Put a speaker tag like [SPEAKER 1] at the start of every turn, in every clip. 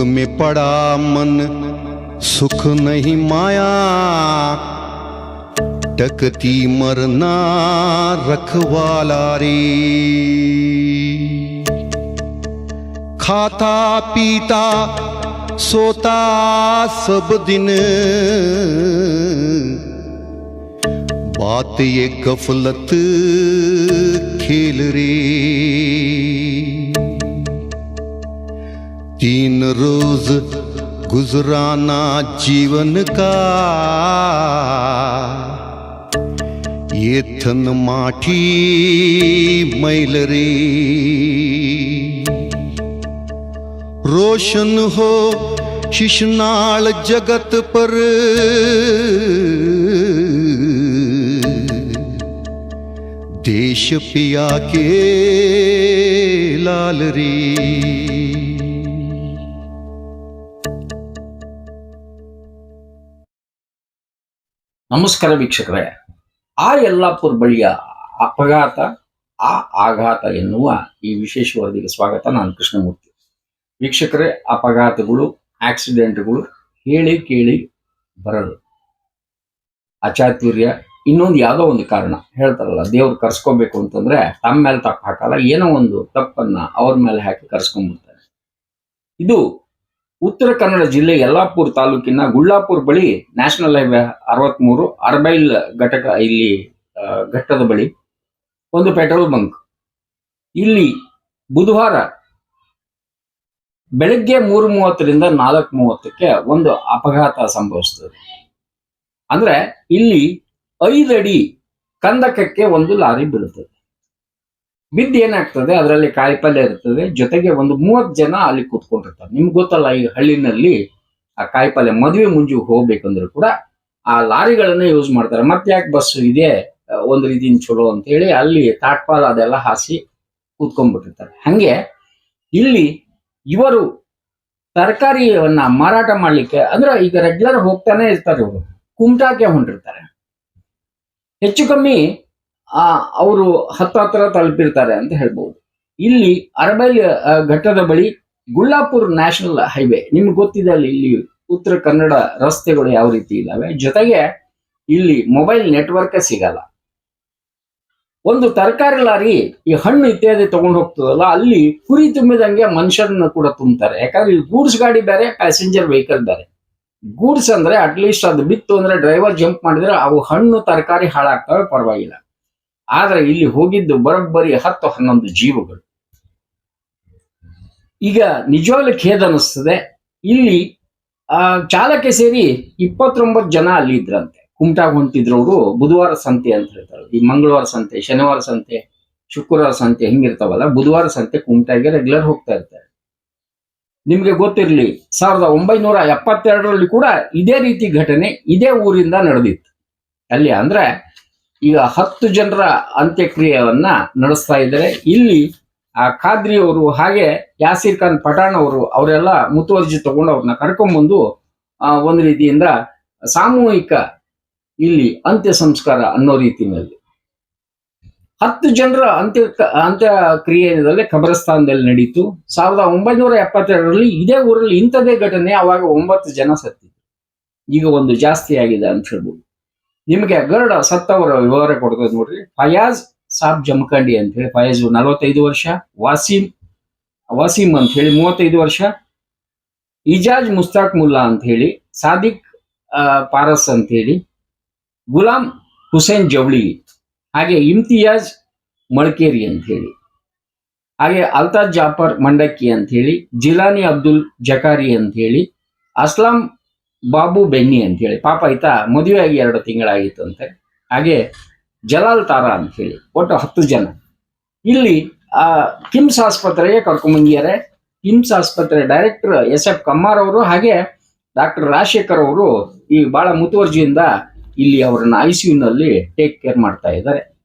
[SPEAKER 1] में पड़ा मन, सुख नहीं माया। टकती मरना रखवाला रे। खाता पीता, सोता सब दिन। बात ये गफलत खेल रे। तीन रोज गुजराना जीवन का। ये थन माठी मैल रे रोशन हो शिशनाल जगत पर। देश पिया के लाल रे
[SPEAKER 2] ನಮಸ್ಕಾರ ವೀಕ್ಷಕರೇ. ಆ ಯಲ್ಲಾಪುರ್ ಬಳಿಯ ಅಪಘಾತ, ಆ ಆಘಾತ ಎನ್ನುವ ಈ ವಿಶೇಷ ವರದಿಗೆ ಸ್ವಾಗತ. ನಾನು ಕೃಷ್ಣಮೂರ್ತಿ. ವೀಕ್ಷಕರೇ, ಅಪಘಾತಗಳು, ಆಕ್ಸಿಡೆಂಟ್ಗಳು ಹೇಳಿ ಕೇಳಿ ಬರಲು. ಅಚಾತುರ್ಯ, ಇನ್ನೊಂದು ಯಾವುದೋ ಒಂದು ಕಾರಣ. ಹೇಳ್ತಾರಲ್ಲ, ದೇವ್ರು ಕರ್ಸ್ಕೋಬೇಕು ಅಂತಂದ್ರೆ ತಮ್ಮ ಮೇಲೆ ತಪ್ಪು ಹಾಕಲ್ಲ. ಏನೋ ಒಂದು ತಪ್ಪನ್ನ ಅವ್ರ ಮೇಲೆ ಹಾಕಿ ಕರ್ಸ್ಕೊಂಡ್ಬಿಡ್ತಾರೆ. ಇದು ಉತ್ತರ ಕನ್ನಡ ಜಿಲ್ಲೆ ಯಲ್ಲಾಪುರ್ ತಾಲೂಕಿನ ಗುಳ್ಳಾಪುರ ಬಳಿ ನ್ಯಾಷನಲ್ ಹೈವೇ ಅರವತ್ಮೂರು ಅರ್ಬೈಲ್ ಘಟಕ ಇಲ್ಲಿ ಘಟ್ಟದ ಬಳಿ ಒಂದು ಪೆಟ್ರೋಲ್ ಬಂಕ್ ಇಲ್ಲಿ ಬುಧವಾರ ಬೆಳಗ್ಗೆ ಮೂರು ಮೂವತ್ತರಿಂದ ನಾಲ್ಕು ಮೂವತ್ತಕ್ಕೆ ಒಂದು ಅಪಘಾತ ಸಂಭವಿಸ್ತದೆ. ಅಂದ್ರೆ ಇಲ್ಲಿ ಐದಡಿ ಕಂದಕಕ್ಕೆ ಒಂದು ಲಾರಿ ಬೀಳುತ್ತದೆ. ಬಿದ್ದು ಏನಾಗ್ತದೆ? ಅದರಲ್ಲಿ ಕಾಯಿಪಲ್ಯ ಇರ್ತದೆ. ಜೊತೆಗೆ ಒಂದು ಮೂವತ್ತು ಜನ ಅಲ್ಲಿ ಕೂತ್ಕೊಂಡಿರ್ತಾರೆ. ನಿಮ್ಗೆ ಗೊತ್ತಲ್ಲ, ಈ ಹಳ್ಳಿನಲ್ಲಿ ಆ ಕಾಯಿಪಲ್ಯ ಮದುವೆ ಮುಂಜು ಹೋಗ್ಬೇಕಂದ್ರೆ ಕೂಡ ಆ ಲಾರಿಗಳನ್ನ ಯೂಸ್ ಮಾಡ್ತಾರೆ. ಮತ್ತೆ ಯಾಕೆ ಬಸ್ ಇದೆ? ಒಂದು ರೀತಿಯಿಂದ ಚಲೋ ಅಂತ ಹೇಳಿ ಅಲ್ಲಿ ತಾಟ್ಪಾಲ್ ಅದೆಲ್ಲ ಹಾಸಿ ಕೂತ್ಕೊಂಡ್ಬಿಟ್ಟಿರ್ತಾರೆ. ಹಂಗೆ ಇಲ್ಲಿ ಇವರು ತರಕಾರಿಯನ್ನ ಮಾರಾಟ ಮಾಡ್ಲಿಕ್ಕೆ, ಅಂದ್ರೆ ಈಗ ರೆಗ್ಯುಲರ್ ಹೋಗ್ತಾನೆ ಇರ್ತಾರೆ ಇವರು. ಕುಮಟಾಕ್ಕೆ ಹೊಂಟಿರ್ತಾರೆ. ಹೆಚ್ಚು ಕಮ್ಮಿ ಆ, ಅವರು ಹತ್ತತ್ರ ತಲುಪಿರ್ತಾರೆ ಅಂತ ಹೇಳ್ಬೋದು. ಇಲ್ಲಿ ಅರಬೈಲ್ ಘಟ್ಟದ ಬಳಿ ಗುಳ್ಳಾಪುರ್ ನ್ಯಾಷನಲ್ ಹೈವೇ, ನಿಮ್ಗೆ ಗೊತ್ತಿದೆ ಅಲ್ಲಿ, ಇಲ್ಲಿ ಉತ್ತರ ಕನ್ನಡ ರಸ್ತೆಗಳು ಯಾವ ರೀತಿ ಇದಾವೆ? ಜೊತೆಗೆ ಇಲ್ಲಿ ಮೊಬೈಲ್ ನೆಟ್ವರ್ಕ್ ಸಿಗಲ್ಲ. ಒಂದು ತರಕಾರಿ ಲಾರಿ ಈ ಹಣ್ಣು ಇತ್ಯಾದಿ ತಗೊಂಡು ಹೋಗ್ತದಲ್ಲ, ಅಲ್ಲಿ ಕುರಿ ತುಂಬಿದಂಗೆ ಮನುಷ್ಯರನ್ನ ಕೂಡ ತುಂಬ್ತಾರೆ. ಯಾಕಂದ್ರೆ ಇಲ್ಲಿ ಗೂಡ್ಸ್ ಗಾಡಿ ಬೇರೆ ಪ್ಯಾಸೆಂಜರ್ ವೆಹಿಕಲ್ ಬೇರೆ. ಗೂಡ್ಸ್ ಅಂದ್ರೆ ಅಟ್ಲೀಸ್ಟ್ ಅದು ಬಿತ್ತು ಅಂದ್ರೆ ಡ್ರೈವರ್ ಜಂಪ್ ಮಾಡಿದ್ರೆ ಅವು ಹಣ್ಣು ತರಕಾರಿ ಹಾಳಾಗ್ತವೆ, ಪರವಾಗಿಲ್ಲ. ಆದ್ರೆ ಇಲ್ಲಿ ಹೋಗಿದ್ದು ಬರೋಬ್ಬರಿ ಹತ್ತು ಹನ್ನೊಂದು ಜೀವಗಳು. ಈಗ ನಿಜವಾಗ್ಲೂ ಖೇದ ಅನಿಸ್ತದೆ. ಇಲ್ಲಿ, ಆ, ಚಾಲಕ ಸೇರಿ ಇಪ್ಪತ್ತೊಂಬತ್ತು ಜನ ಅಲ್ಲಿ ಇದ್ರಂತೆ. ಕುಮಟಾಗ ಹೊಂಟಿದ್ರು ಅವರು ಬುಧವಾರ ಸಂತೆ ಅಂತ ಹೇಳ್ತಾರೆ. ಈ ಮಂಗಳವಾರ ಸಂತೆ, ಶನಿವಾರ ಸಂತೆ, ಶುಕ್ರವಾರ ಸಂತೆ ಹಿಂಗಿರ್ತಾವಲ್ಲ, ಬುಧವಾರ ಸಂತೆ ಕುಮಟಾಗೆ ರೆಗ್ಯುಲರ್ ಹೋಗ್ತಾ ಇರ್ತಾರೆ. ನಿಮ್ಗೆ ಗೊತ್ತಿರ್ಲಿ, ಸಾವಿರದ ಒಂಬೈನೂರ ಎಪ್ಪತ್ತೆರಡರಲ್ಲಿ ಕೂಡ ಇದೇ ರೀತಿ ಘಟನೆ ಇದೇ ಊರಿಂದ ನಡೆದಿತ್ತು. ಅಲ್ಲಿ ಅಂದ್ರೆ ಈಗ ಹತ್ತು ಜನರ ಅಂತ್ಯಕ್ರಿಯೆಯನ್ನ ನಡೆಸ್ತಾ ಇದ್ದಾರೆ. ಇಲ್ಲಿ ಆ ಖಾದ್ರಿ ಅವರು ಹಾಗೆ ಯಾಸೀರ್ ಖಾನ್ ಪಠಾಣ್ ಅವರು ಅವರೆಲ್ಲ ಮುತುವರ್ಜಿ ತಗೊಂಡು ಅವ್ರನ್ನ ಕರ್ಕೊಂಡ್ಬಂದು ಆ, ಒಂದು ರೀತಿಯಿಂದ ಸಾಮೂಹಿಕ ಇಲ್ಲಿ ಅಂತ್ಯ ಸಂಸ್ಕಾರ ಅನ್ನೋ ರೀತಿಯಲ್ಲಿ ಹತ್ತು ಜನರ ಅಂತ್ಯ ಅಂತ್ಯಕ್ರಿಯೆಯಲ್ಲಿ ಖಬರಸ್ಥಾನದಲ್ಲಿ ನಡೀತು. ಸಾವಿರದ ಒಂಬೈನೂರ ಎಪ್ಪತ್ತೆರಡರಲ್ಲಿ ಇದೇ ಊರಲ್ಲಿ ಇಂಥದೇ ಘಟನೆ ಅವಾಗ ಒಂಬತ್ತು ಜನ ಸತ್ತಿದ್ರು. ಈಗ ಒಂದು ಜಾಸ್ತಿ ಆಗಿದೆ ಅಂತ ಹೇಳ್ಬೋದು. ನಿಮಗೆ ಗರುಡ ಸತ್ತವರ ವಿವರ ಕೊಡ್ತದೆ ನೋಡ್ರಿ. ಫಯಾಜ್ ಸಾಬ್ ಜಮಖಂಡಿ ಅಂತ ಹೇಳಿ, ಫಯಾಜ್ ನಲವತ್ತೈದು ವರ್ಷ, ವಾಸೀಂ ವಾಸೀಂ ಅಂತ ಹೇಳಿ ಮೂವತ್ತೈದು ವರ್ಷ, ಇಜಾಜ್ ಮುಸ್ತಾಕ್ ಮುಲ್ಲಾ ಅಂತ ಹೇಳಿ, ಸಾದಿಕ್ ಪಾರಸ್ ಅಂತ ಹೇಳಿ, ಗುಲಾಂ ಹುಸೇನ್ ಜವಳಿ, ಹಾಗೆ ಇಮ್ತಿಯಾಜ್ ಮಳ್ಕೇರಿ ಅಂತ ಹೇಳಿ, ಹಾಗೆ ಅಲ್ತಾಜ್ ಜಾಫರ್ ಮಂಡಕ್ಕಿ ಅಂತ ಹೇಳಿ, ಜಿಲಾನಿ ಅಬ್ದುಲ್ ಜಕಾರಿ ಅಂತ ಹೇಳಿ, ಅಸ್ಲಾಂ ಬಾಬು ಬೆನ್ನಿ ಅಂತ ಹೇಳಿ ಪಾಪ ಆಯ್ತಾ ಮದುವೆ ಆಗಿ ಎರಡು ತಿಂಗಳಾಗಿತ್ತು ಅಂತೆ. ಹಾಗೆ ಜಲಾಲ್ ತಾರಾ ಅಂತ ಹೇಳಿ ಒಟ್ಟು ಹತ್ತು ಜನ. ಇಲ್ಲಿ, ಆ, ಕಿಮ್ಸ್ ಆಸ್ಪತ್ರೆಗೆ ಕರ್ಕೊಂಬಂದಿದ್ದಾರೆ. ಕಿಮ್ಸ್ ಆಸ್ಪತ್ರೆ ಡೈರೆಕ್ಟರ್ ಎಸ್ ಎಫ್ ಕಮ್ಮಾರ್ ಅವರು ಹಾಗೆ ಡಾಕ್ಟರ್ ರಾಜಶೇಖರ್ ಅವರು ಈ ಬಹಳ ಮುತುವರ್ಜಿಯಿಂದ ಇಲ್ಲಿ ಅವರನ್ನ ಐ ಸಿ ಯುನಲ್ಲಿ ಟೇಕ್ ಕೇರ್ ಮಾಡ್ತಾ ಇದ್ದಾರೆ.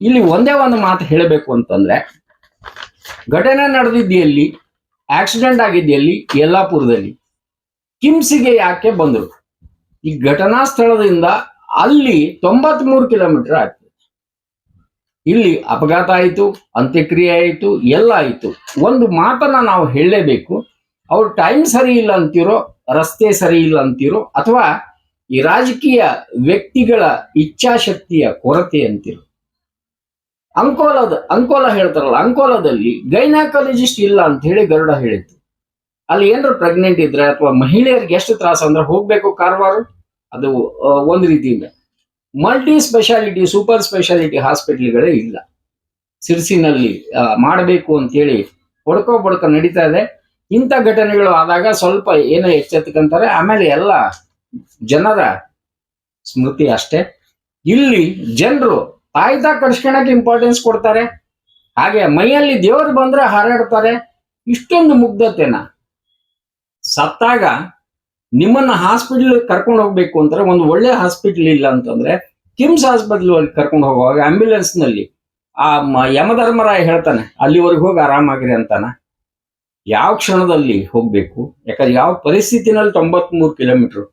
[SPEAKER 2] ಇಲ್ಲಿ ಒಂದೇ ಒಂದು ಮಾತು ಹೇಳಬೇಕು ಅಂತಂದ್ರೆ, ಘಟನೆ ನಡೆದಿದ್ದೆಯಲ್ಲಿ ಆಕ್ಸಿಡೆಂಟ್ ಆಗಿದ್ದೆಯಲ್ಲಿ ಯಲ್ಲಾಪುರದಲ್ಲಿ. ಕಿಮ್ಸಿಗೆ ಯಾಕೆ ಬಂದರು? ಈ ಘಟನಾ ಸ್ಥಳದಿಂದ ಅಲ್ಲಿ ತೊಂಬತ್ಮೂರು ಕಿಲೋಮೀಟರ್ ಆಗ್ತದೆ. ಇಲ್ಲಿ ಅಪಘಾತ ಆಯಿತು, ಅಂತ್ಯಕ್ರಿಯೆ ಆಯಿತು, ಎಲ್ಲ ಆಯಿತು. ಒಂದು ಮಾತನ್ನ ನಾವು ಹೇಳಲೇಬೇಕು. ಅವ್ರ ಟೈಮ್ ಸರಿ ಇಲ್ಲ ಅಂತೀರೋ, ರಸ್ತೆ ಸರಿ ಇಲ್ಲ ಅಂತೀರೋ, ಅಥವಾ ಈ ರಾಜಕೀಯ ವ್ಯಕ್ತಿಗಳ ಇಚ್ಛಾಶಕ್ತಿಯ ಕೊರತೆ ಅಂತೀರೋ. ಅಂಕೋಲದ, ಅಂಕೋಲ ಹೇಳ್ತಾರಲ್ಲ, ಅಂಕೋಲದಲ್ಲಿ ಗೈನಾಕಾಲಜಿಸ್ಟ್ ಇಲ್ಲ ಅಂತ ಹೇಳಿ ಗರುಡ ಹೇಳಿತ್ತು ಅಲ್ಲಿ ಏನಾದ್ರು ಪ್ರೆಗ್ನೆಂಟ್ ಇದ್ರೆ ಅಥವಾ ಮಹಿಳೆಯರಿಗೆ ಎಷ್ಟು ತ್ರಾಸ ಅಂದ್ರೆ ಹೋಗ್ಬೇಕು ಕಾರವಾರ? ಅದು ಒಂದು ರೀತಿಯಿಂದ. ಮಲ್ಟಿ ಸ್ಪೆಷಾಲಿಟಿ ಸೂಪರ್ ಸ್ಪೆಷಾಲಿಟಿ ಹಾಸ್ಪಿಟ್ಲ್ಗಳೇ ಇಲ್ಲ. ಸಿರ್ಸಿನಲ್ಲಿ ಮಾಡಬೇಕು ಅಂತೇಳಿ ಹೊಡ್ಕೋ ಬಡ್ಕೋ ನಡೀತಾ ಇದೆ. ಇಂಥ ಘಟನೆಗಳು ಆದಾಗ ಸ್ವಲ್ಪ ಏನೋ ಎಚ್ಚೆತ್ಕೊಂತಾರೆ ಆಮೇಲೆ ಎಲ್ಲ ಜನರ ಸ್ಮೃತಿ ಅಷ್ಟೇ. ಇಲ್ಲಿ ಜನರು ತಾಯ್ತಾ ಕಡಿಸ್ಕೊಳಕ್ಕೆ ಇಂಪಾರ್ಟೆನ್ಸ್ ಕೊಡ್ತಾರೆ. ಹಾಗೆ ಮೈಯಲ್ಲಿ ದೇವರು ಬಂದ್ರೆ ಹಾರಾಡ್ತಾರೆ. ಇಷ್ಟೊಂದು ಮುಗ್ಧತೆನ. ಸತ್ತಾಗ ನಿಮ್ಮನ್ನ ಹಾಸ್ಪಿಟಲ್ ಕರ್ಕೊಂಡು ಹೋಗ್ಬೇಕು ಅಂದ್ರೆ ಒಂದು ಒಳ್ಳೆ ಹಾಸ್ಪಿಟಲ್ ಇಲ್ಲ ಅಂತಂದ್ರೆ ಕಿಮ್ಸ್ ಹಾಸ್ಪಿಟಲ್ ಕರ್ಕೊಂಡು ಹೋಗುವಾಗ ಆಂಬ್ಯುಲೆನ್ಸ್ನಲ್ಲಿ ಆ ಯಮಧರ್ಮರಾಯ ಹೇಳ್ತಾನೆ, ಅಲ್ಲಿವರೆಗೆ ಹೋಗಿ ಆರಾಮಾಗಿರಿ ಅಂತಾನ. ಯಾವ ಕ್ಷಣದಲ್ಲಿ ಹೋಗ್ಬೇಕು? ಯಾಕಂದ್ರೆ ಯಾವ ಪರಿಸ್ಥಿತಿನಲ್ಲಿ ತೊಂಬತ್ ಮೂರು ಕಿಲೋಮೀಟರ್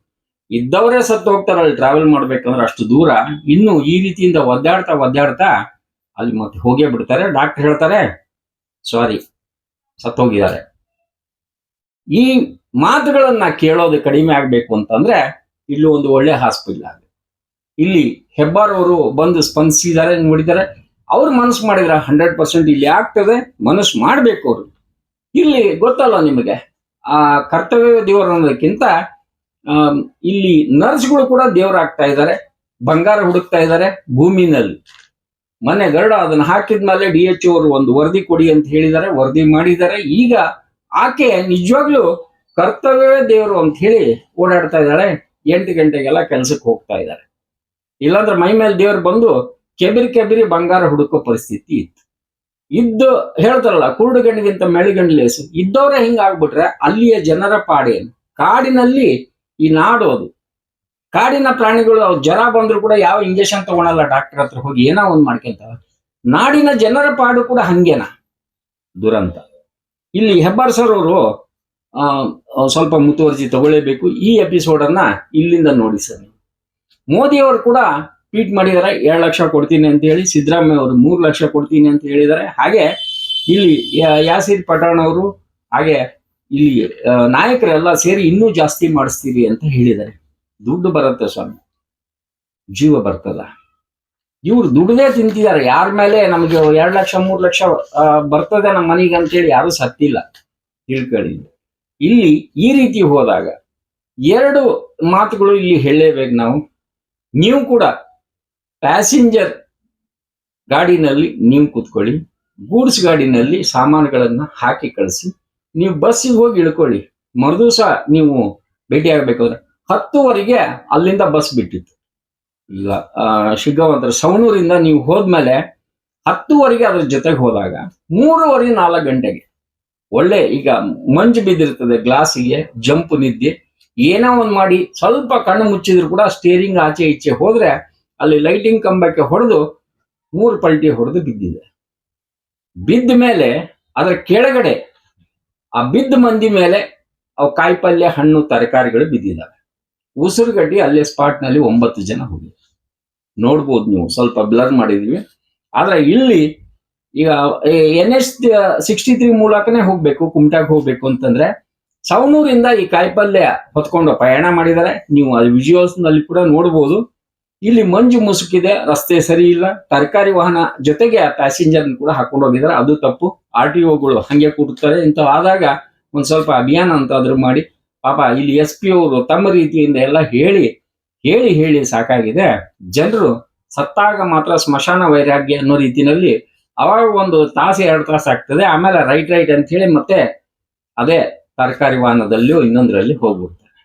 [SPEAKER 2] ಇದ್ದವರೇ ಸತ್ತು ಹೋಗ್ತಾರಲ್ಲ ಟ್ರಾವೆಲ್ ಮಾಡ್ಬೇಕಂದ್ರೆ ಅಷ್ಟು ದೂರ. ಇನ್ನು ಈ ರೀತಿಯಿಂದ ಒದ್ದಾಡ್ತಾ ಒದ್ದಾಡ್ತಾ ಅಲ್ಲಿ ಮತ್ತೆ ಹೋಗೇ ಬಿಡ್ತಾರೆ. ಡಾಕ್ಟರ್ ಹೇಳ್ತಾರೆ ಸಾರಿ ಸತ್ತೋಗಿದ್ದಾರೆ. ಈ ಮಾತುಗಳನ್ನ ಕೇಳೋದು ಕಡಿಮೆ ಆಗ್ಬೇಕು ಅಂತಂದ್ರೆ ಇಲ್ಲಿ ಒಂದು ಒಳ್ಳೆ ಹಾಸ್ಪಿಟಲ್ ಆಗಿದೆ. ಇಲ್ಲಿ ಹೆಬ್ಬಾರ್ ಅವರು ಬಂದು ಸ್ಪಂದಿಸಿದ್ದಾರೆ ನೋಡಿದ್ದಾರೆ ಅವ್ರು ಮನಸ್ಸು ಮಾಡಿದ್ರೆ ಹಂಡ್ರೆಡ್ ಪರ್ಸೆಂಟ್ ಇಲ್ಲಿ ಆಗ್ತದೆ, ಮನಸ್ಸು ಮಾಡ್ಬೇಕು ಅವರು. ಇಲ್ಲಿ ಗೊತ್ತಲ್ಲ ನಿಮಗೆ, ಆ ಕರ್ತವ್ಯ ದೇವರು ಅನ್ನೋದಕ್ಕಿಂತ ಇಲ್ಲಿ ನರ್ಸ್ಗಳು ಕೂಡ ದೇವರಾಗ್ತಾ ಇದ್ದಾರೆ, ಬಂಗಾರ ಹುಡುಕ್ತಾ ಇದ್ದಾರೆ ಭೂಮಿನಲ್ಲಿ. ಮನೆ ಗರಡ ಅದನ್ನ ಹಾಕಿದ್ಮೇಲೆ ಡಿ ಎಚ್ ಅವರು ಒಂದು ವರದಿ ಕೊಡಿ ಅಂತ ಹೇಳಿದ್ದಾರೆ, ವರದಿ ಮಾಡಿದ್ದಾರೆ. ಈಗ ಆಕೆ ನಿಜವಾಗ್ಲೂ ಕರ್ತವ್ಯವೇ ದೇವರು ಅಂತ ಹೇಳಿ ಓಡಾಡ್ತಾ ಇದ್ದಾಳೆ. ಎಂಟು ಗಂಟೆಗೆಲ್ಲ ಕೆಲಸಕ್ಕೆ ಹೋಗ್ತಾ ಇದ್ದಾರೆ. ಇಲ್ಲಾಂದ್ರೆ ಮೈ ಮೇಲೆ ದೇವ್ರು ಬಂದು ಕೆಬಿರಿ ಕೆಬಿರಿ ಬಂಗಾರ ಹುಡುಕೋ ಪರಿಸ್ಥಿತಿ ಇತ್ತು. ಇದ್ದು ಹೇಳ್ತಾರಲ್ಲ ಕುರುಡು ಗಂಡಿಗಿಂತ ಮೆಳಿಗಂಡು ಲೇಸು. ಇದ್ದವರೇ ಹಿಂಗಾಗ್ಬಿಟ್ರೆ ಅಲ್ಲಿಯ ಜನರ ಪಾಡೇನು? ಕಾಡಿನಲ್ಲಿ ಈ ನಾಡು ಅದು. ಕಾಡಿನ ಪ್ರಾಣಿಗಳು ಜ್ವರ ಬಂದ್ರು ಕೂಡ ಯಾವ ಇಂಜೆಕ್ಷನ್ ತಗೊಳಲ್ಲ ಡಾಕ್ಟರ್ ಹತ್ರ ಹೋಗಿ, ಏನೋ ಒಂದು ಮಾಡ್ಕೊಂತಾವ ನಾಡಿನ ಜನರ ಪಾಡು ಕೂಡ ಹಂಗೇನ? ದುರಂತ. ಇಲ್ಲಿ ಹೆಬ್ಬಾರ್ ಸರ್ ಅವರು ಸ್ವಲ್ಪ ಮುತುವರ್ಜಿ ತಗೊಳ್ಳೇಬೇಕು. ಈ ಎಪಿಸೋಡ್ ಅನ್ನ ಇಲ್ಲಿಂದ ನೋಡಿ ಸರ್ ಮೋದಿ ಅವರು ಕೂಡ ಟ್ವೀಟ್ ಮಾಡಿದ್ದಾರೆ ಎರಡು ಲಕ್ಷ ಕೊಡ್ತೀನಿ ಅಂತ ಹೇಳಿ. ಸಿದ್ದರಾಮಯ್ಯ ಅವರು ಮೂರು ಲಕ್ಷ ಕೊಡ್ತೀನಿ ಅಂತ ಹೇಳಿದ್ದಾರೆ ಹಾಗೆ ಇಲ್ಲಿ ಯಾಸೀರ್ ಪಠಾಣ್ ಅವರು, ಹಾಗೆ ಇಲ್ಲಿ ನಾಯಕರೆಲ್ಲ ಸೇರಿ ಇನ್ನೂ ಜಾಸ್ತಿ ಮಾಡಿಸ್ತೀರಿ ಅಂತ ಹೇಳಿದ್ದಾರೆ ದುಡ್ಡು ಬರುತ್ತೆ ಸ್ವಾಮಿ. ಜೀವ ಬರ್ತದ. ಇವ್ರು ದುಡ್ಡೇ ತಿಂತಿದ್ದಾರೆ. ಯಾರ ಮೇಲೆ ನಮಗೆ ಎರಡು ಲಕ್ಷ, ಮೂರು ಲಕ್ಷ ಬರ್ತದೆ ನಮ್ಮ ಮನೆಗೆ ಅಂತೇಳಿ ಯಾರು ಸತ್ತಿಲ್ಲ. ತಿಳ್ಕೊಳ್ಳಿ. ಇಲ್ಲಿ ಈ ರೀತಿ ಹೋದಾಗ ಎರಡು ಮಾತುಗಳು ಇಲ್ಲಿ ಹೇಳಲೇಬೇಕು ನಾವು. ನೀವು ಕೂಡ ಪ್ಯಾಸೆಂಜರ್ ಗಾಡಿನಲ್ಲಿ ನೀವು ಕೂತ್ಕೊಳ್ಳಿ. ಗೂಡ್ಸ್ ಗಾಡಿನಲ್ಲಿ ಸಾಮಾನುಗಳನ್ನು ಹಾಕಿ ಕಳಿಸಿ. ನೀವು ಬಸ್ಸಿಗೆ ಹೋಗಿ ಇಳ್ಕೊಳ್ಳಿ. ಮರುದಿವಸ ನೀವು ಭೇಟಿ ಆಗಬೇಕಾದ್ರೆ ಹತ್ತುವರೆಗೆ ಅಲ್ಲಿಂದ ಬಸ್ ಬಿಟ್ಟಿತ್ತು. ಈಗ ಆ, ಶಿಗ್ಗಾಂವ್ ಸವಣೂರಿಂದ ನೀವು ಹೋದ್ಮೇಲೆ ಹತ್ತುವರೆಗೆ ಅದ್ರ ಜೊತೆಗೆ ಹೋದಾಗ ಮೂರುವರೆ ನಾಲ್ಕು ಗಂಟೆಗೆ ಒಳ್ಳೆ ಈಗ ಮಂಜು ಬಿದ್ದಿರ್ತದೆ ಗ್ಲಾಸಿಗೆ ಜಂಪ್ ನಿದ್ದೆ. ಏನೋ ಒಂದು ಮಾಡಿ ಸ್ವಲ್ಪ ಕಣ್ಣು ಮುಚ್ಚಿದ್ರು ಕೂಡ ಸ್ಟೇರಿಂಗ್ ಆಚೆ ಈಚೆ ಹೋದ್ರೆ ಅಲ್ಲಿ ಲೈಟಿಂಗ್ ಕಂಬಕ್ಕೆ ಹೊಡೆದು ಮೂರು ಪಲ್ಟಿ ಹೊಡೆದು ಬಿದ್ದಿದೆ. ಬಿದ್ದ ಮೇಲೆ ಅದರ ಕೆಳಗಡೆ, ಆ ಬಿದ್ದ ಮಂದಿ ಮೇಲೆ ಅವು ಕಾಯಿಪಲ್ಯ, ಹಣ್ಣು, ತರಕಾರಿಗಳು ಬಿದ್ದಿದ್ದಾವೆ ಉಸಿರುಗಡ್ಡಿ ಅಲ್ಲೇ ಸ್ಪಾಟ್ನಲ್ಲಿ ಒಂಬತ್ತು ಜನ ಹೋಗಿ ನೋಡ್ಬೋದು ನೀವು, ಸ್ವಲ್ಪ ಬ್ಲರ್ ಮಾಡಿದೀವಿ ಆದ್ರೆ ಇಲ್ಲಿ ಈಗ ಎನ್ ಎಸ್ ಸಿಕ್ಸ್ಟಿ ತ್ರೀ ಮೂಲಕನೇ ಹೋಗ್ಬೇಕು, ಕುಮಟಾಗ್ ಹೋಗ್ಬೇಕು ಅಂತಂದ್ರೆ ಸವಣೂರಿಂದ ಈ ಕಾಯಿಪಲ್ಯ ಹೊತ್ಕೊಂಡು ಪ್ರಯಾಣ ಮಾಡಿದ್ದಾರೆ. ನೀವು ಅಲ್ಲಿ ವಿಜುವಲ್ಸ್ನಲ್ಲಿ ಕೂಡ ನೋಡಬಹುದು ಇಲ್ಲಿ ಮಂಜು ಮುಸುಕಿದೆ, ರಸ್ತೆ ಸರಿ ಇಲ್ಲ, ತರಕಾರಿ ವಾಹನ ಜೊತೆಗೆ ಪ್ಯಾಸೆಂಜರ್ ಕೂಡ ಹಾಕೊಂಡು ಹೋಗಿದ್ದಾರೆ. ಅದು ತಪ್ಪು. ಆರ್ ಟಿ ಒಗಳು ಹಂಗೆ ಕೂಡುತ್ತಾರೆ ಇಂಥ ಆದಾಗ ಒಂದ್ ಸ್ವಲ್ಪ ಅಭಿಯಾನ ಅಂತ ಅದ್ರ ಮಾಡಿ, ಪಾಪ ಇಲ್ಲಿ ಎಸ್ ಪಿ ಅವರು ತಮ್ಮ ರೀತಿಯಿಂದ ಎಲ್ಲ ಹೇಳಿ ಹೇಳಿ ಹೇಳಿ ಸಾಕಾಗಿದೆ. ಜನರು ಸತ್ತಾಗ ಮಾತ್ರ ಸ್ಮಶಾನ ವೈರಾಗ್ಯ ಅನ್ನೋ ರೀತಿನಲ್ಲಿ ಅವಾಗ ಒಂದು ತಾಸು, ಎರಡು ತಾಸು ಆಗ್ತದೆ. ಆಮೇಲೆ ರೈಟ್ ರೈಟ್ ಅಂತ ಹೇಳಿ ಮತ್ತೆ ಅದೇ ತರಕಾರಿ ವಾಹನದಲ್ಲಿಯೂ ಇನ್ನೊಂದರಲ್ಲಿ ಹೋಗ್ಬಿಡ್ತಾರೆ.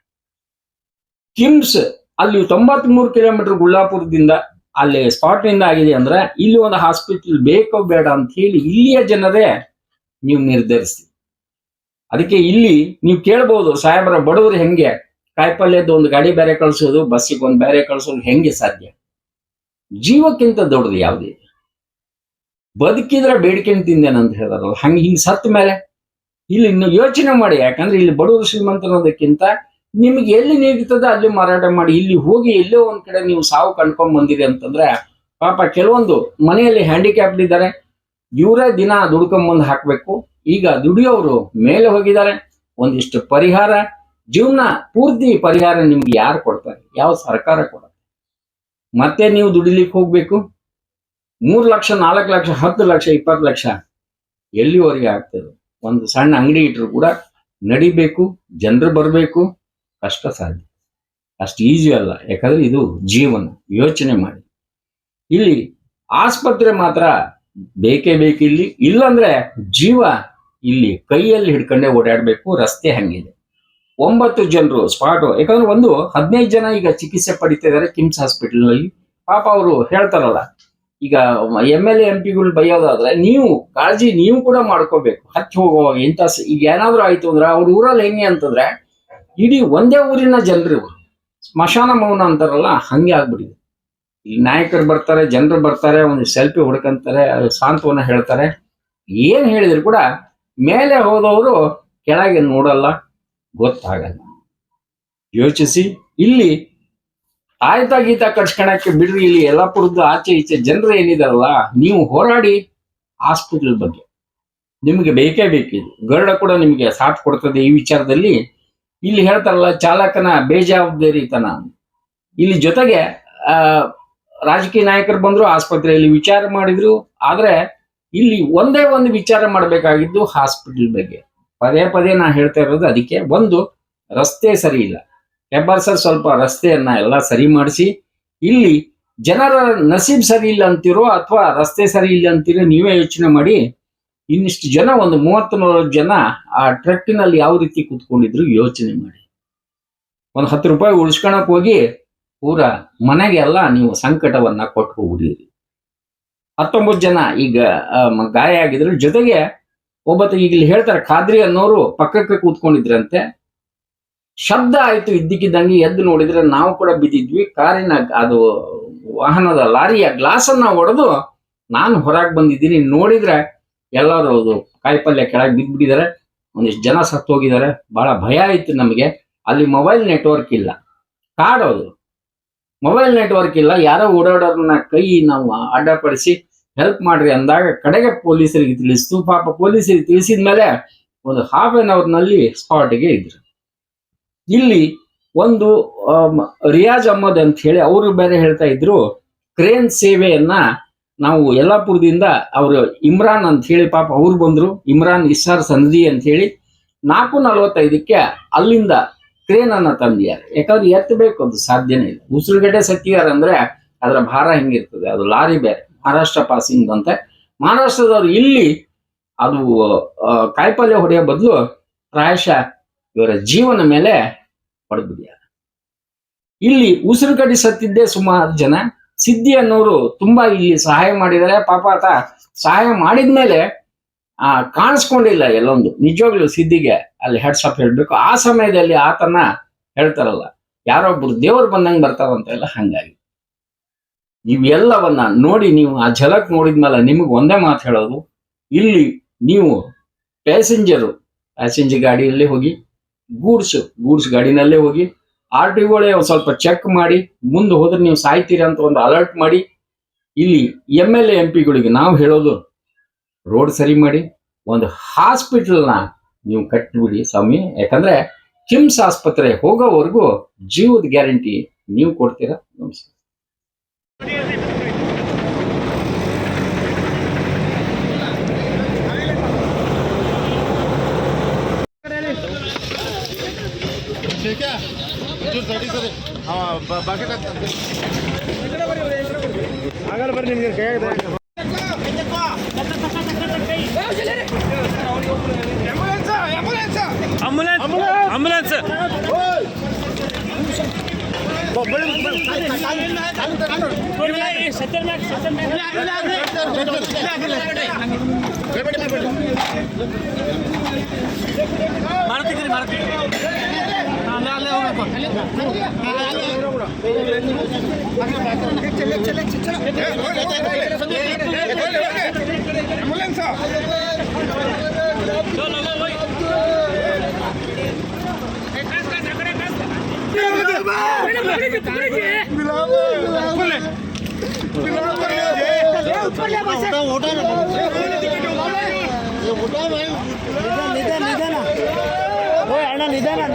[SPEAKER 2] ಕಿಮ್ಸ್ ಅಲ್ಲಿ ತೊಂಬತ್ ಮೂರು ಕಿಲೋಮೀಟರ್ ಗುಳ್ಳಾಪುರದಿಂದ ಅಲ್ಲಿ ಸ್ಪಾಟ್ನಿಂದ ಆಗಿದೆ ಅಂದ್ರೆ ಇಲ್ಲಿ ಒಂದು ಹಾಸ್ಪಿಟಲ್ ಬೇಕೋ ಬೇಡ ಅಂತ ಹೇಳಿ ಇಲ್ಲಿಯ ಜನರೇ ನೀವು ನಿರ್ಧರಿಸಿ ಅದಕ್ಕೆ ಇಲ್ಲಿ ನೀವು ಕೇಳ್ಬೋದು, ಸಾಹೇಬರ, ಬಡವರು ಹೆಂಗೆ? ಕಾಯಿಪಲ್ಯದ ಒಂದು ಗಾಡಿ ಬೇರೆ ಕಳ್ಸೋದು ಬಸ್ಸಿಗೆ ಒಂದು ಬೇರೆ ಕಳ್ಸೋದು ಹೆಂಗೆ ಸಾಧ್ಯ? ಜೀವಕ್ಕಿಂತ ದೊಡ್ಡದು ಯಾವುದೇ? ಬದುಕಿದ್ರೆ ತಿಂದೇನೆ ತಿಂದೇನಂತ ಹೇಳಿದಾರಲ್ಲ ಹಂಗೆ ಹಿಂಗೆ ಸತ್ತ ಮೇಲೆ ಇಲ್ಲಿ ಇನ್ನು ಯೋಚನೆ ಮಾಡಿ. ಯಾಕಂದ್ರೆ ಇಲ್ಲಿ ಬಡವರು ಶ್ರೀಮಂತರೋದಕ್ಕಿಂತ ನಿಮ್ಗೆ ಎಲ್ಲಿ ನೀಡುತ್ತದೆ ಅಲ್ಲಿ ಮಾರಾಟ ಮಾಡಿ. ಇಲ್ಲಿ ಹೋಗಿ ಎಲ್ಲೋ ಒಂದ್ ಕಡೆ ನೀವು ಸಾವು ಕಂಡ್ಕೊಂಡ್ ಬಂದಿರಿ ಅಂತಂದ್ರೆ ಪಾಪ ಕೆಲವೊಂದು ಮನೆಯಲ್ಲಿ ಹ್ಯಾಂಡಿಕ್ಯಾಪ್ಡ್ ಇದ್ದಾರೆ. ಇವರೇ ದಿನ ದುಡ್ಕೊಂಬಂದು ಹಾಕ್ಬೇಕು. ಈಗ ದುಡಿಯೋರು ಮೇಲೆ ಹೋಗಿದ್ದಾರೆ. ಒಂದಿಷ್ಟು ಪರಿಹಾರ, ಜೀವನ ಪೂರ್ತಿ ಪರಿಹಾರ ನಿಮ್ಗೆ ಯಾರು ಕೊಡ್ತಾರೆ? ಯಾವ ಸರ್ಕಾರ ಕೊಡ ಮತ್ತೆ ನೀವು ದುಡಿಲಿಕ್ಕೆ ಹೋಗ್ಬೇಕು? ಮೂರು ಲಕ್ಷ, ನಾಲ್ಕು ಲಕ್ಷ, ಹತ್ತು ಲಕ್ಷ, ಇಪ್ಪತ್ತು ಲಕ್ಷ ಎಲ್ಲಿವರೆಗೆ ಆಗ್ತದೆ? ಒಂದು ಸಣ್ಣ ಅಂಗಡಿ ಇಟ್ಟರು ಕೂಡ ನಡಿಬೇಕು, ಜನರು ಬರಬೇಕು, ಕಷ್ಟ ಸಾಧ್ಯ. ಅಷ್ಟು ಈಸಿ ಅಲ್ಲ. ಯಾಕಂದ್ರೆ ಇದು ಜೀವನ. ಯೋಚನೆ ಮಾಡಿ. ಇಲ್ಲಿ ಆಸ್ಪತ್ರೆ ಮಾತ್ರ ಬೇಕೇ ಬೇಕಿಲ್ಲಿ ಇಲ್ಲಿ. ಇಲ್ಲಂದ್ರೆ ಜೀವ ಇಲ್ಲಿ ಕೈಯಲ್ಲಿ ಹಿಡ್ಕೊಂಡೇ ಓಡಾಡಬೇಕು. ರಸ್ತೆ ಹಂಗಿದೆ. ಒಂಬತ್ತು ಜನರು ಸ್ಪಾಟ್ ಯಾಕಂದ್ರೆ ಒಂದು ಹದಿನೈದು ಜನ ಈಗ ಚಿಕಿತ್ಸೆ ಪಡಿತಾ ಇದ್ದಾರೆ ಕಿಮ್ಸ್ ಹಾಸ್ಪಿಟಲ್ನಲ್ಲಿ ಪಾಪ ಅವರು ಹೇಳ್ತಾರಲ್ಲ ಈಗ ಎಂ ಎಲ್ ಎಂ ಪಿಗಳು ಬೈಯೋದಾದ್ರೆ ನೀವು ಕಾಳಜಿ ನೀವು ಕೂಡ ಮಾಡ್ಕೋಬೇಕು. ಹತ್ತಿ ಹೋಗುವಾಗ ಇಂಥ ಈಗ ಏನಾದ್ರು ಆಯ್ತು ಅಂದ್ರೆ ಅವ್ರ ಊರಲ್ಲಿ ಹೆಂಗೆ ಅಂತಂದ್ರೆ ಇಡೀ ಒಂದೇ ಊರಿನ ಜನರು ಸ್ಮಶಾನ ಮೌನ ಅಂತಾರಲ್ಲ, ಹಂಗೆ ಆಗ್ಬಿಟ್ಟಿದೆ. ಇಲ್ಲಿ ನಾಯಕರು ಬರ್ತಾರೆ, ಜನರು ಬರ್ತಾರೆ, ಒಂದು ಸೆಲ್ಫಿ ಹುಡ್ಕಂತಾರೆ ಸಾಂತ್ವನ ಹೇಳ್ತಾರೆ. ಏನ್ ಹೇಳಿದ್ರು ಕೂಡ ಮೇಲೆ ಹೋದವರು ಕೆಳಗೆ ನೋಡಲ್ಲ, ಗೊತ್ತಾಗಲ್ಲ. ಯೋಚಿಸಿ, ಇಲ್ಲಿ ಆಯ್ತ ಗೀತ ಕಟ್ಸ್ಕೊಳಕ್ಕೆ ಬಿಡ್ರಿ, ಇಲ್ಲಿ ಯಲ್ಲಾಪುರದ್ದು ಆಚೆ ಈಚೆ ಜನರು ಏನಿದಾರಲ್ಲ, ನೀವು ಹೋರಾಡಿ ಹಾಸ್ಪಿಟಲ್ ಬಗ್ಗೆ. ನಿಮಗೆ ಬೇಕೇ ಬೇಕಿದು ಗರುಡ ಕೂಡ ನಿಮಗೆ ಸಾಥ್ ಕೊಡ್ತದೆ ಈ ವಿಚಾರದಲ್ಲಿ. ಇಲ್ಲಿ ಹೇಳ್ತಾರಲ್ಲ, ಚಾಲಕನ ಬೇಜವಾಬ್ದಾರಿತನ. ಇಲ್ಲಿ ಜೊತೆಗೆ ರಾಜಕೀಯ ನಾಯಕರು ಬಂದ್ರು, ಆಸ್ಪತ್ರೆಯಲ್ಲಿ ವಿಚಾರ ಮಾಡಿದ್ರು. ಆದ್ರೆ, ಇಲ್ಲಿ ಒಂದೇ ಒಂದು ವಿಚಾರ ಮಾಡಬೇಕಾಗಿದ್ದು ಹಾಸ್ಪಿಟಲ್ ಬಗ್ಗೆ. ಪದೇ ಪದೇ ನಾ ಹೇಳ್ತಾ ಇರೋದು, ಅದಕ್ಕೆ ಒಂದು, ರಸ್ತೆ ಸರಿ ಇಲ್ಲ. ಹೆಬ್ಬಾರ್ಸರ್ ಸ್ವಲ್ಪ ರಸ್ತೆಯನ್ನ ಎಲ್ಲ ಸರಿ ಮಾಡಿಸಿ, ಇಲ್ಲಿ ಜನರ ನಸೀಬ್ ಸರಿ ಇಲ್ಲ ಅಂತಿರೋ ಅಥವಾ ರಸ್ತೆ ಸರಿ ಇಲ್ಲ ಅಂತಿರೋ ನೀವೇ ಯೋಚನೆ ಮಾಡಿ, ಇನ್ನಿಷ್ಟು ಜನ, ಒಂದು ಮೂವತ್ತು ನಲವತ್ತು ಜನ ಆ ಟ್ರಕ್ಕಿನಲ್ಲಿ ಯಾವ ರೀತಿ ಕೂತ್ಕೊಂಡಿದ್ರು ಯೋಚನೆ ಮಾಡಿ. ಒಂದು ಹತ್ತು ರೂಪಾಯಿ ಉಳಿಸ್ಕೊಳಕ್ ಹೋಗಿ ಪೂರ ಮನೆಗೆಲ್ಲ ನೀವು ಸಂಕಟವನ್ನ ಕೊಟ್ಟು ಹೋಗ್ಬಿಡಿರಿ ಹತ್ತೊಂಬತ್ತು ಜನ ಈಗ ಗಾಯ ಆಗಿದ್ರು. ಜೊತೆಗೆ ಒಬ್ಬತ್ತು ಈಗ ಇಲ್ಲಿ ಹೇಳ್ತಾರೆ, ಖಾದ್ರಿ ಅನ್ನೋರು ಪಕ್ಕಕ್ಕೆ ಕೂತ್ಕೊಂಡಿದ್ರಂತೆ. ಶಬ್ದ ಆಯ್ತು ಇದ್ದಕ್ಕಿದ್ದಂಗೆ ಎದ್ದು ನೋಡಿದ್ರೆ ನಾವು ಕೂಡ ಬಿದ್ದಿದ್ವಿ. ಕಾರಿನ ಅದು ವಾಹನದ ಲಾರಿಯ ಗ್ಲಾಸ್ ಅನ್ನ ಒಡೆದು ನಾನು ಹೊರಗೆ ಬಂದಿದ್ದೀನಿ. ನೋಡಿದ್ರೆ ಎಲ್ಲರೂ ಅದು ಕಾಯಿಪಲ್ಯ ಕೆಳಗೆ ಬಿದ್ದ್ಬಿಟ್ಟಿದ್ದಾರೆ ಒಂದಿಷ್ಟು ಜನ ಸತ್ತು ಹೋಗಿದ್ದಾರೆ. ಬಹಳ ಭಯ ಆಯ್ತು ನಮಗೆ. ಅಲ್ಲಿ ಮೊಬೈಲ್ ನೆಟ್ವರ್ಕ್ ಇಲ್ಲ. ಕಾಡೋದು ಮೊಬೈಲ್ ನೆಟ್ವರ್ಕ್ ಇಲ್ಲ. ಯಾರೋ ಓಡಾಡೋರನ್ನ ಕೈ ನಾವು ಅಡ್ಡಪಡಿಸಿ ಹೆಲ್ಪ್ ಮಾಡ್ರಿ ಅಂದಾಗ ಕಡೆಗೆ ಪೊಲೀಸರಿಗೆ ತಿಳಿಸ್ತು. ಪಾಪ ಪೊಲೀಸರಿಗೆ ತಿಳಿಸಿದ ಮೇಲೆ ಒಂದು ಹಾಫ್ ಆನ್ ಅವರ್ನಲ್ಲಿ ಸ್ಪಾಟ್ಗೆ ಇದ್ರು. ಇಲ್ಲಿ ಒಂದು ರಿಯಾಜ್ ಅಹಮದ್ ಅಂತ ಹೇಳಿ ಅವರು ಬೇರೆ ಹೇಳ್ತಾ ಇದ್ರು, ಕ್ರೇನ್ ಸೇವೆಯನ್ನ ನಾವು ಯಲ್ಲಾಪುರದಿಂದ ಅವರು ಇಮ್ರಾನ್ ಅಂತ ಹೇಳಿ ಪಾಪ ಅವ್ರು ಬಂದ್ರು, ಇಮ್ರಾನ್ ಇಸ್ಸಾರ್ ಸಂಧಿ ಅಂತ ಹೇಳಿ ನಾಲ್ಕು ನಲವತ್ತೈದಕ್ಕೆ ಅಲ್ಲಿಂದ ಕ್ರೇನ್ ಅನ್ನ ತಂದಿದ್ದಾರೆ. ಯಾಕಂದ್ರೆ ಎತ್ತಬೇಕು ಅದು ಸಾಧ್ಯನೇ ಇಲ್ಲ. ಉಸಿರುಗಡೆ ಸತ್ತಿದ್ದಾರೆ ಅಂದ್ರೆ ಅದರ ಭಾರ ಹೆಂಗಿರ್ತದೆ? ಅದು ಲಾರಿ ಬೇರೆ. ಮಹಾರಾಷ್ಟ್ರ ಪಾಸಿಂಗ್ ಅಂತ. ಮಹಾರಾಷ್ಟ್ರದವ್ರು ಇಲ್ಲಿ ಅದು ಕಾಯಿಪಲ್ಯ ಹೊಡೆಯೋ ಬದಲು ಪ್ರಾಯಶಃ ಇವರ ಜೀವನ ಮೇಲೆ ಹೊಡೆದ್ಬಿಡ್ಯಾರ ಇಲ್ಲಿ ಉಸಿರು ಸತ್ತಿದ್ದೇ ಸುಮಾರು ಜನ ಸಿದ್ಧಿ ಅನ್ನೋರು ತುಂಬಾ ಇಲ್ಲಿ ಸಹಾಯ ಮಾಡಿದ್ದಾರೆ. ಪಾಪ ಆತ ಸಹಾಯ ಮಾಡಿದ್ಮೇಲೆ ಆ, ಕಾಣಿಸ್ಕೊಂಡಿಲ್ಲ ಎಲ್ಲೊಂದು. ನಿಜವಾಗ್ಲೂ ಸಿದ್ಧಿಗೆ ಅಲ್ಲಿ ಹೆಡ್ಸಪ್ ಹೇಳ್ಬೇಕು. ಆ ಸಮಯದಲ್ಲಿ ಆತನ ಹೇಳ್ತಾರಲ್ಲ ಯಾರೊಬ್ರು ದೇವ್ರು ಬಂದಂಗೆ ಎಲ್ಲಾ ಹಂಗಾಗಿ. ಇವೆಲ್ಲವನ್ನ ನೋಡಿ ನೀವು ಆ ಝಲಕ್ ನೋಡಿದ್ಮೇಲೆ ನಿಮಗೆ ಒಂದೇ ಮಾತು ಹೇಳೋದು, ಇಲ್ಲಿ ನೀವು ಪ್ಯಾಸೆಂಜರು ಪ್ಯಾಸೆಂಜರ್ ಗಾಡಿಯಲ್ಲಿ ಹೋಗಿ ಗೂಡ್ಸ್ ಗೂಡ್ಸ್ ಗಾಡಿನಲ್ಲೇ ಹೋಗಿ ಆರ್ ಟಿ ಒಂದ್ ಸ್ವಲ್ಪ ಚೆಕ್ ಮಾಡಿ, ಮುಂದೆ ಹೋದ್ರೆ ನೀವು ಸಾಯ್ತೀರಿ ಅಂತ ಒಂದು ಅಲರ್ಟ್ ಮಾಡಿ. ಇಲ್ಲಿ ಎಂ ಎಲ್ ಎಂ ಪಿಗಳಿಗೆ ನಾವು ಹೇಳೋದು, ರೋಡ್ ಸರಿ ಮಾಡಿ, ಒಂದು ಹಾಸ್ಪಿಟಲ್ನ ನೀವು ಕಟ್ಟಿಬಿಡಿ ಸ್ವಾಮಿ. ಯಾಕಂದ್ರೆ ಕಿಮ್ಸ್ ಆಸ್ಪತ್ರೆ ಹೋಗೋವರೆಗೂ ಜೀವದ ಗ್ಯಾರಂಟಿ ನೀವು ಕೊಡ್ತೀರಾ? ನಮಸ್ಕಾರ.
[SPEAKER 3] ಆಗಲ್ಲ ಬರ್ರಿ ನಿಮ್ಗೆ ಕೈಯಾಗಿದೆ
[SPEAKER 4] ambulance ambulance
[SPEAKER 5] Maruti Maruti ambulance ওটা
[SPEAKER 4] ওটা ভাই নিদা নিদা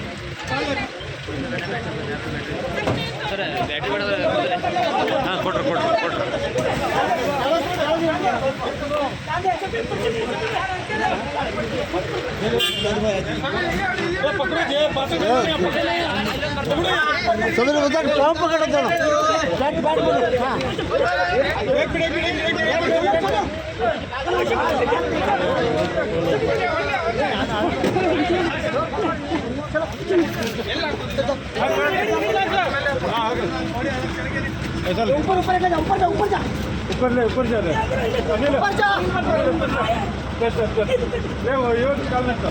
[SPEAKER 4] ದೂರ ಇರಿ ಎಲ್ಲ ಹಾಂ ಕೊಡ್ರಿ ಕೊಡ್ರಿ ಕೊಡ್ರಿ
[SPEAKER 3] ऊपर ले ऊपर जा रहे अनिल ऊपर जा बस बस बस ले वो ये निकालना था